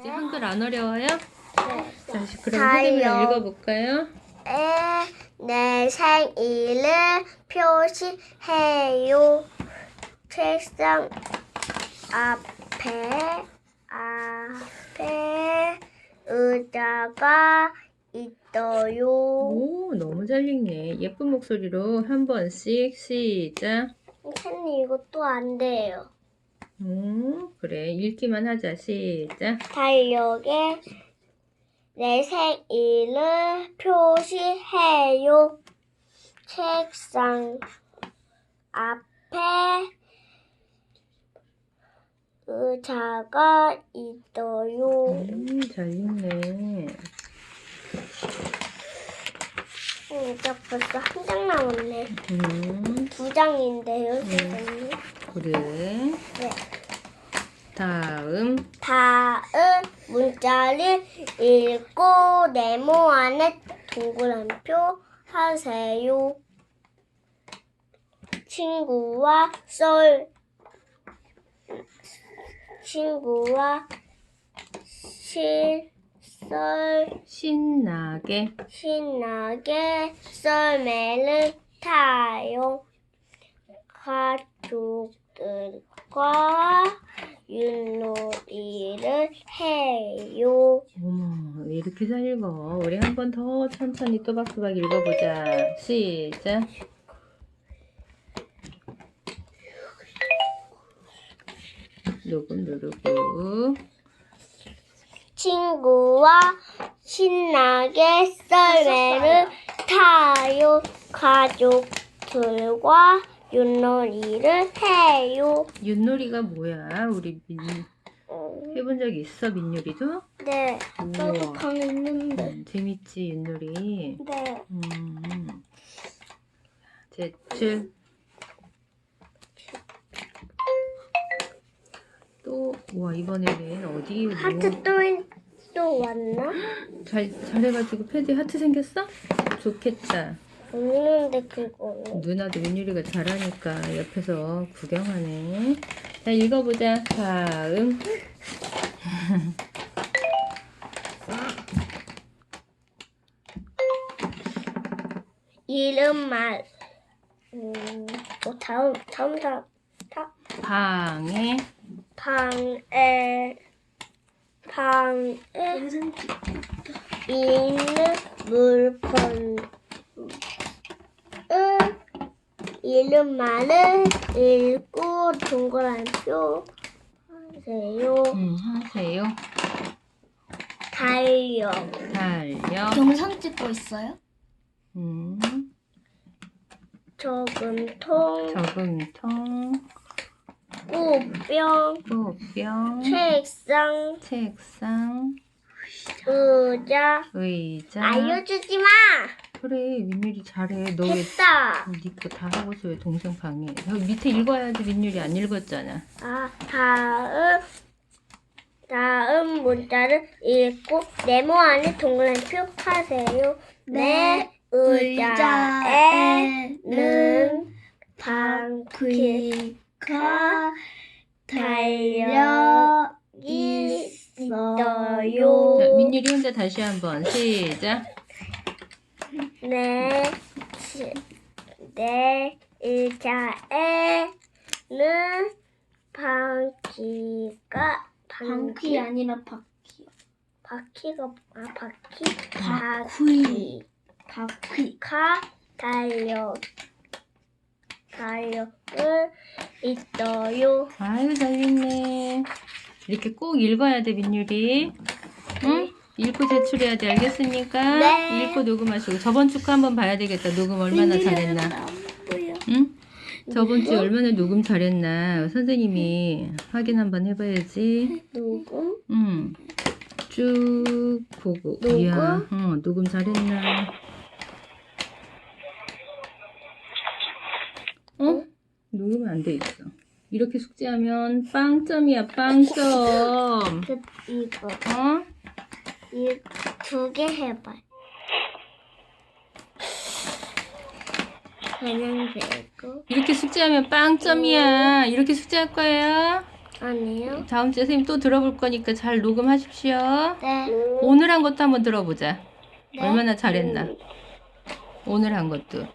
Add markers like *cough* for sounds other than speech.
이제 한글 안 어려워요? 네. 자, 그럼. 선생님이 읽어볼까요? 에, 내 생일을 표시해요. 책상 앞에, 앞에 의자가 있어요. 오, 너무 잘 읽네. 예쁜 목소리로 한 번씩 시작. 이거 또안 돼요. 오, 그래. 읽기만 하자. 시작. 달력에 내 생일을 표시해요. 책상 앞에 의자가 있어요. 음, 잘 읽네. 음, 이제 벌써 한 장 남았네. 음, 두 장인데요, 선생님. 그래. 네. 다음. 다음 문자를 읽고 네모 안에 동그라미표 하세요. 친구와 썰 친구와 실 썰 신나게. 신나게 썰매를 타요. 가족 들과 윷놀이를 해요. 어머, 왜 이렇게 잘 읽어? 우리 한 번 더 천천히 또박또박 읽어보자. 시작. 녹음 누르고. 친구와 신나게 썰매를 타요. 가족들과 윷놀이를 해요. 윷놀이가 뭐야? 우리 민, 음, 해본 적 있어, 민율이도? 네, 저도 우와. 방 있는데. 음, 재밌지, 윷놀이. 네. 음. 제출. 또, 와, 이번에는 어디, 뭐, 하트 또, 또 왔나? *gasps* 잘, 잘해가지고 패드 하트 생겼어? 좋겠다. 없는데 그거는. 누나도 민율이가 잘하니까 옆에서 구경하네. 자, 읽어보자. 다음. *laughs* 이름 말. 음, 뭐 다음 다음 다, 다 방에, 방에 방에 있는 물건. 은 이름만을 읽고 동그라미표 하세요. 음, 하세요. 달력. 달력. 영상 찍고 있어요? 음, 저금통, 저금통, 꽃병, 꽃병, 책상, 책상, 의자. 의자. 알려주지 마. 그래, 민율이 잘해. 너 왜 됐다. 니거 다 하고서 왜 동생 방해? 여기 밑에 읽어야지 민율이 안 읽었잖아. 아, 다음 다음 문자를 읽고 네모 안에 동그라미표 하세요. 내 의자에는 방귀가 달력이 있어요. 자, 민율이 혼자 다시 한번 시작. 내, 지- 내 의자에는 방귀가 방귀 아니라 바퀴. 바퀴가 아 바퀴 바퀴. 바퀴. 바퀴가 달력 달력을 있어요. 아유 잘 읽네. 이렇게 꼭 읽어야 돼 민율이. 응? 읽고 제출해야 돼. 알겠습니까? 네. 읽고 녹음하시고 저번 주 거 한번 봐야 되겠다. 녹음 얼마나 잘했나. 응? 저번 주에 얼마나 녹음 잘했나 선생님이 확인 한번 해봐야지. 녹음 응. 쭉 보고. 녹음? 이야, 어, 녹음 잘했나. 어? 녹음이 안돼 있어. 이렇게 숙제하면 빵점이야, 빵점. 그 이거 어? 이두개 해봐. 그냥 되고 이렇게 숙제하면 빵점이야. 이렇게 숙제할 거예요? 아니요. 다음 주에 선생님 또 들어볼 거니까 잘 녹음하십시오. 네. 오늘 한 것도 한번 들어보자. 네. 얼마나 잘했나. 오늘 한 것도.